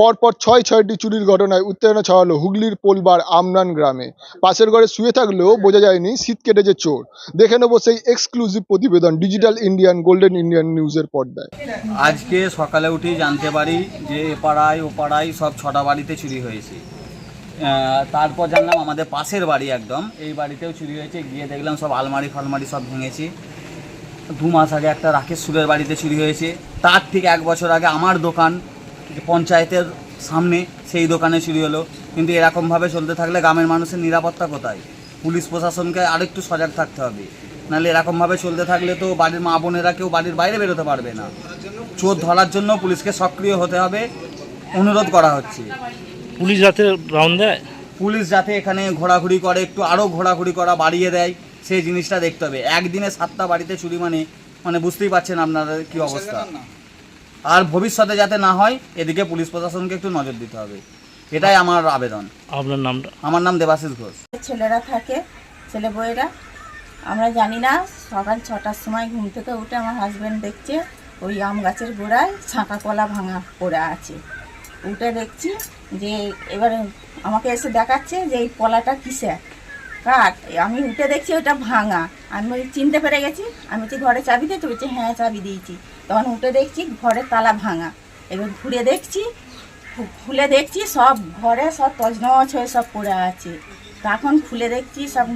পরপর ছয় ছয়টি চুরির ঘটনায় উত্তেজনা ছড়ালো হুগলির পোলবার আমনান গ্রামে। পাশের ঘরে শুয়ে থাকলেও বোঝা যায়নি শীত কেটেছে চোর। দেখে নেব সেই এক্সক্লুসিভ প্রতিবেদন ডিজিটাল ইন্ডিয়ান গোল্ডেন ইন্ডিয়ান নিউজের পর্দায়। আজকে সকালে উঠেই জানতে পারি যে এ পাড়ায়, ও পাড়ায় সব ছটা বাড়িতে চুরি হয়েছে। তারপর জানলাম আমাদের পাশের বাড়ি একদম। এই বাড়িতেও চুরি হয়েছে। গিয়ে দেখলাম সব আলমারি ফালমারি সব ভেঙেছে। দু মাস আগে একটা রাকেশ সুরের বাড়িতে চুরি হয়েছে। তার ঠিক এক বছর আগে আমার দোকান পঞ্চায়েতের সামনে সেই দোকানে চুরি হলো। কিন্তু এরকমভাবে চলতে থাকলে গ্রামের মানুষের নিরাপত্তা কোথায়? পুলিশ প্রশাসনকে আরেকটু সজাগ থাকতে হবে। নাহলে এরকমভাবে চলতে থাকলে তো বাড়ির মা বোনেরা কেউ বাড়ির বাইরে বেরোতে পারবে না। চোর ধরার জন্য পুলিশকে সক্রিয় হতে হবে অনুরোধ করা হচ্ছে। পুলিশ যাতে রাউন্ড দেয়? পুলিশ যাতে এখানে ঘোরাঘুরি করে একটু আরও ঘোরাঘুরি করা বাড়িয়ে দেয় সেই জিনিসটা দেখতে হবে। একদিনে সাতটা বাড়িতে চুরি মানে মানে বুঝতেই পারছেন আপনারা কি অবস্থা। আর ভবিষ্যতে যাতে না হয় এদিকে পুলিশ প্রশাসনকে একটু নজর দিতে হবে। এটাই আমার আবেদন। আপনার নামটা? আমার নাম দেবাশিস ঘোষ। ছেলেরা থাকে ছেলে বউয়েরা আমরা জানি না সকাল ছটার সময় ঘুম থেকে উঠে আমার হাজব্যান্ড দেখছে ওই আম গাছের গোড়ায় ছাঁকা কলা ভাঙা পড়ে আছে। উঠে দেখছি যে এবারে আমাকে এসে দেখাচ্ছে যে এই কলাটা কিসের? কাঠ আমি উঠে দেখছি ওটা ভাঙা। আমি চিনতে পেরে গেছি? আমি বলছি ঘরে চাবি দিয়েছি? বলছি হ্যাঁ চাবি দিয়েছি। তখন উঠে দেখছি ঘরের তালা ভাঙা। এবার ঘুরে দেখছি খুলে দেখছি সব ঘরে সব তজনছ হয়ে সব পড়ে আছে। তখন খুলে দেখছি সব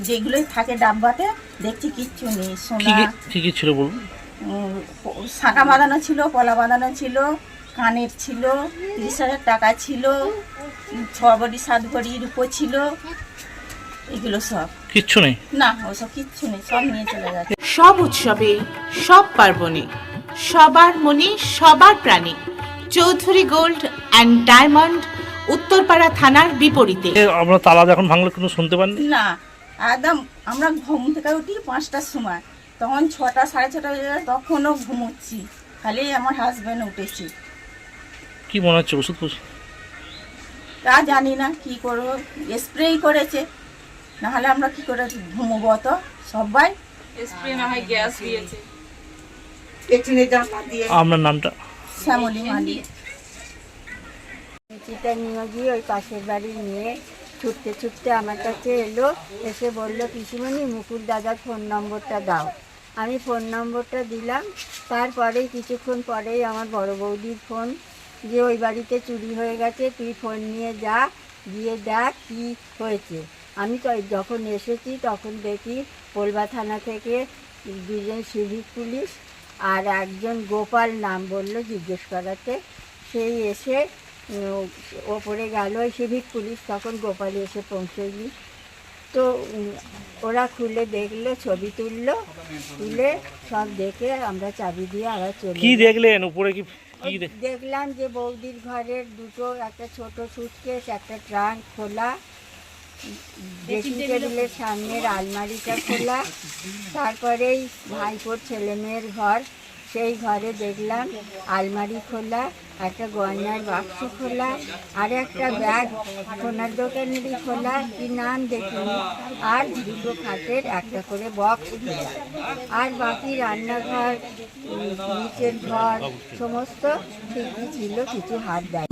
যেগুলোই থাকে ডাব্বাতে দেখছি কিচ্ছু নেই সোনা। কি- কি কি ছিল বলুন? শাঁখা বাঁধানো ছিল কলা বাঁধানো ছিল কানের ছিল তিরিশ হাজার টাকা ছিল ছ ভরি সাত ভরি রূপো ছিল এগুলো সব। কিচ্ছু নেই? না ওসব কিচ্ছু নেই সব নিয়ে চলে গেছে সব উৎসবে সব পার্বণে সবার মনে সবার প্রাণে। Chowdhury gold and diamond Uttarpara থানার বিপরীতে। আমরা তালা যখন ভাঙলো কিন্তু শুনতে পাননি? না একদম আমরা ঘুম থেকে উঠি পাঁচটার সময়। তখন ছটা সাড়ে ছটা বেজে যায় তখনও ঘুমোচ্ছি। খালি আমার হাজব্যান্ড উঠেছি। কি মনে হচ্ছে ওষুধ ফষুধ? তা জানি না কি করব? স্প্রেই করেছে। নাহলে আমরা কি করে ঘুমোবো তো সবাই? আপনার নামটা? শ্যামলী মালি চিটা নিয়ে গিয়ে ওই পাশের বাড়ির মেয়ে ছুটতে ছুটতে আমার কাছে এলো এসে বলল পিসিমণি মুকুল দাদার ফোন নম্বরটা দাও। আমি ফোন নম্বরটা দিলাম তারপরেই কিছুক্ষণ পরেই আমার বড় বৌদির ফোন যে ওই বাড়িতে চুরি হয়ে গেছে তুই ফোন নিয়ে যা গিয়ে দেখ কী হয়েছে। আমি তো যখন এসেছি তখন দেখি পোলবা থানা থেকে দুজন সিভিক পুলিশ আর একজন গোপাল নাম বলল জিজ্ঞেস করাতে। সেই এসে ওপরে গেল ওই সিভিক পুলিশ তখন গোপাল এসে পৌঁছয়নি তো ওরা খুলে দেখল ছবি তুললো তুলে সব দেখে আমরা চাবি দিয়ে আবার চলে কি দেখলেন? উপরে কি দেখলাম যে বৌদির ঘরের দুটো একটা ছোট সুটকেস একটা ট্রাঙ্ক খোলা। ড্রেসিং টেবিলের সামনের আলমারিটা খোলা। তারপরেই ভাইপোর ছেলে মেয়ের ঘর। সেই ঘরে দেখলাম আলমারি খোলা একটা গয়নার বাক্স খোলা আর একটা ব্যাগ। সোনার দোকানেরই খোলা কি নাম দেখিনি। আর দুটো খাটের একটা করে বক্স খোলা। আর বাকি রান্নাঘর নিচের ঘর সমস্ত ঠিকই ছিল কিছু হাত দেয়।